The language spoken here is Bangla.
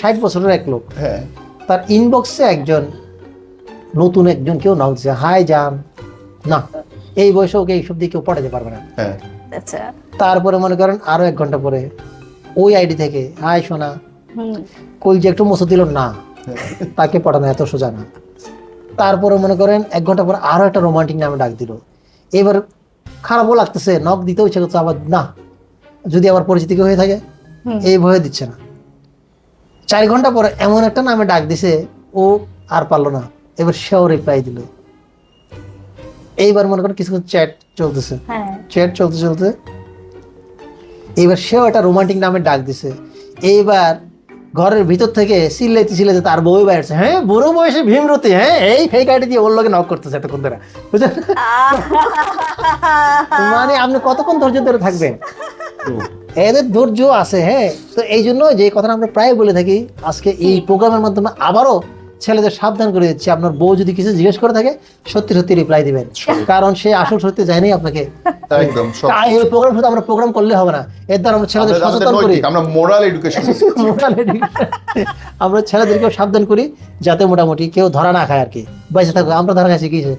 ষাট বছরের এক লোক। হ্যাঁ। তার ইনবক্সে একজন নতুন একজন কেউ নাম দিচ্ছে হাই যান না এই বয়সে ওকে এইসব দিয়ে কেউ পড়াতে পারবে না। হ্যাঁ। আচ্ছা। তারপরে মনে করেন আরও এক ঘণ্টা পরে ওই আইডি থেকে হাই সোনা। কই যে একটু মুছে দিল না। তাকে পড়ানো এত সোজা না। তারপরে মনে করেন এক ঘণ্টা পরে আরও একটা রোমান্টিক নামে ডাক দিল। এবার খারাপও লাগতেছে নখ দিতেও ইচ্ছে করছে আবার না যদি আবার পরিচিতি কেউ হয়ে থাকে এই ভয়ে দিচ্ছে না। চার ঘণ্টা পরে এমন একটা নামে ডাক দিছে ও আর পারল না। এবার সেও রিপ্লাই দিল। এইবার মনে করেন কিছু চ্যাট চলতেছে। হ্যাঁ। চ্যাট চলতে চলতে এইবার সেও একটা রোমান্টিক নামে ডাক দিছে। এইবার ঘরের ভিতর থেকে চিল্লাইতে চিল্লাইতে তার বউ বাইরছে হ্যাঁ বুড়ো বয়সে ভীমরতি হ্যাঁ এই ফেক আইডি দিয়ে ওর লোকে নক করতেছে এতক্ষণ ধরে। বুঝলেন? মানে আপনি কতক্ষণ ধৈর্য ধরে থাকবেন? এদের ধৈর্য আছে হ্যাঁ? তো এই জন্য যে কথাটা আমরা প্রায় বলে থাকি আজকে এই প্রোগ্রামের মাধ্যমে আবারও ছেলেদের সাবধান করে দিচ্ছি। আপনার বউ যদি কিছু জিজ্ঞেস করে থাকে সত্যি সত্যি রিপ্লাই দিবেন। কারণ সে আসল সত্যি জানেই আপনাকে। একদম এই প্রোগ্রাম শুধু আমরা প্রোগ্রাম করলে হবে না। এর দ্বারা আমরা ছেলেদের সচেতন করি। আমরা মোরাল এডুকেশন। আমরা ছেলেদেরকেও সাবধান করি যাতে মোটামুটি কেউ ধরা না খায় আর কি। বেঁচে থাকবে আমরা ধরা খাইছি কি